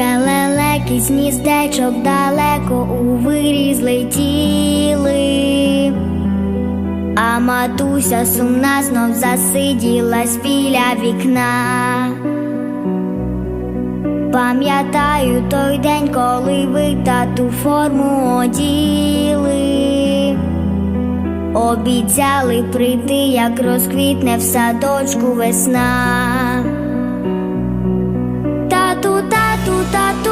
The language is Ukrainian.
Желелеки з гніздечок далеко у виріз летіли, а матуся сумна знов засиділась біля вікна. Пам'ятаю той день, коли ви тату форму оділи. Обіцяли прийти, як розквітне в садочку весна.